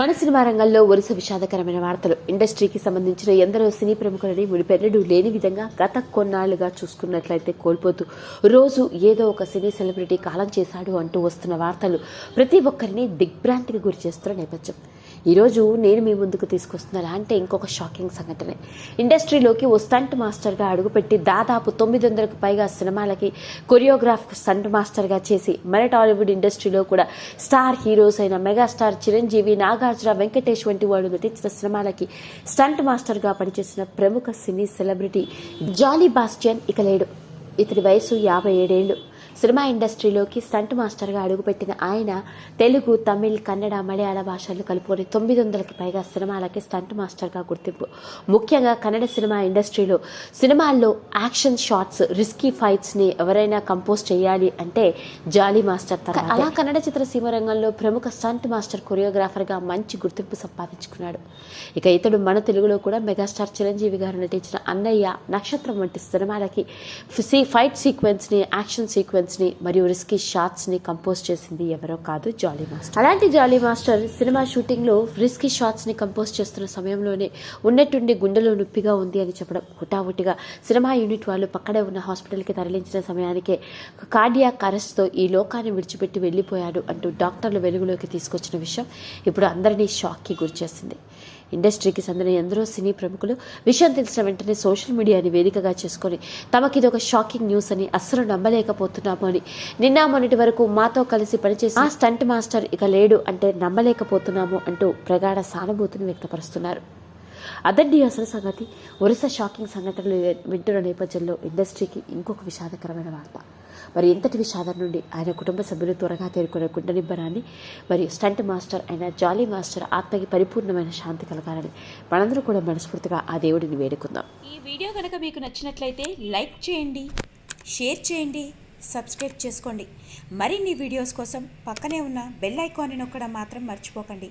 మన సినిమా రంగంలో వరుస విషాదకరమైన వార్తలు. ఇండస్ట్రీకి సంబంధించిన ఎందరో సినీ ప్రముఖులని ముడిపెన్నడూ లేని విధంగా గత కొన్నాళ్ళుగా చూసుకున్నట్లయితే కోల్పోతూ రోజు ఏదో ఒక సినీ సెలబ్రిటీ కాలం చేశాడు అంటూ వస్తున్న వార్తలు ప్రతి ఒక్కరిని దిగ్భ్రాంతికి గురి చేస్తున్న నేపథ్యం. ఈరోజు నేను మీ ముందుకు తీసుకొస్తున్న అంటే ఇంకొక షాకింగ్ సంఘటన. ఇండస్ట్రీలోకి ఓ స్టంట్ మాస్టర్గా అడుగుపెట్టి దాదాపు తొమ్మిది వందలకు పైగా సినిమాలకి కొరియోగ్రాఫ్ స్టంట్ మాస్టర్గా చేసి మన టాలీవుడ్ ఇండస్ట్రీలో కూడా స్టార్ హీరోస్ అయిన మెగాస్టార్ చిరంజీవి నాగార్జున వెంకటేష్ వంటి వాళ్ళు నటించిన సినిమాలకి స్టంట్ మాస్టర్గా పనిచేసిన ప్రముఖ సినీ సెలబ్రిటీ జాలీ బాస్టియన్ ఇక లేడు. ఇతని వయసు యాభై ఏడేళ్ళు. సినిమా ఇండస్ట్రీలోకి స్టంట్ మాస్టర్గా అడుగుపెట్టిన ఆయన తెలుగు తమిళ్ కన్నడ మలయాళ భాషలు కలుపుకొని తొమ్మిది వందలకి పైగా సినిమాలకి స్టంట్ మాస్టర్గా గుర్తింపు. ముఖ్యంగా కన్నడ సినిమా ఇండస్ట్రీలో సినిమాల్లో యాక్షన్ షాట్స్ రిస్కీ ఫైట్స్ని ఎవరైనా కంపోజ్ చేయాలి అంటే జాలీ మాస్టర్ తర్వాత అలా కన్నడ చిత్రసీమ రంగంలో ప్రముఖ స్టంట్ మాస్టర్ కొరియోగ్రాఫర్గా మంచి గుర్తింపు సంపాదించుకున్నాడు. ఇక ఇతడు మన తెలుగులో కూడా మెగాస్టార్ చిరంజీవి గారు నటించిన అన్నయ్య నక్షత్రం వంటి సినిమాలకి ఫైట్ సీక్వెన్స్ని యాక్షన్ ని మరియు రిస్కీ షాట్స్ని కంపోజ్ చేసింది ఎవరో కాదు జాలీ మాస్టర్ అలాంటి జాలీ మాస్టర్ సినిమా షూటింగ్లో రిస్కీ షాట్స్ని కంపోజ్ చేస్తున్న సమయంలోనే ఉన్నట్టుండి గుండెలో నొప్పిగా ఉంది అని చెప్పడం హుటాహుటిగా సినిమా యూనిట్ వాళ్ళు పక్కనే ఉన్న హాస్పిటల్కి తరలించిన సమయానికే కార్డియాక్ అరెస్ట్తో ఈ లోకాన్ని విడిచిపెట్టి వెళ్ళిపోయాడు అంటూ డాక్టర్లు వెలుగులోకి తీసుకొచ్చిన విషయం ఇప్పుడు అందరినీ షాక్కి గురిచేసింది. ఇండస్ట్రీకి చెందిన ఎందరో సినీ ప్రముఖులు విషయం తెలిసిన వెంటనే సోషల్ మీడియాని వేదికగా చేసుకొని తమకిది ఒక షాకింగ్ న్యూస్ అని అస్సలు నమ్మలేకపోతున్నాము అని నిన్న మొన్నటి వరకు మాతో కలిసి పనిచేసి ఆ స్టంట్ మాస్టర్ ఇక లేడు అంటే నమ్మలేకపోతున్నాము అంటూ ప్రగాఢ సానుభూతిని వ్యక్తపరుస్తున్నారు. అదండి అసలు సంగతి. వరుస షాకింగ్ సంఘటనలు వింటున్న నేపథ్యంలో ఇండస్ట్రీకి ఇంకొక విషాదకరమైన వార్త. మరి ఇంతటి విషాదం నుండి ఆయన కుటుంబ సభ్యులు త్వరగా తేరుకునే గుండె మరి స్టంట్ మాస్టర్ అయిన జాలీ మాస్టర్ ఆత్మకి పరిపూర్ణమైన శాంతి కలగాలని మనందరూ కూడా మనస్ఫూర్తిగా ఆ దేవుడిని వేడుకుందాం. ఈ వీడియో కనుక మీకు నచ్చినట్లయితే లైక్ చేయండి షేర్ చేయండి సబ్స్క్రైబ్ చేసుకోండి. మరిన్ని వీడియోస్ కోసం పక్కనే ఉన్న బెల్ ఐకాన్ని నొక్కడం మాత్రం మర్చిపోకండి.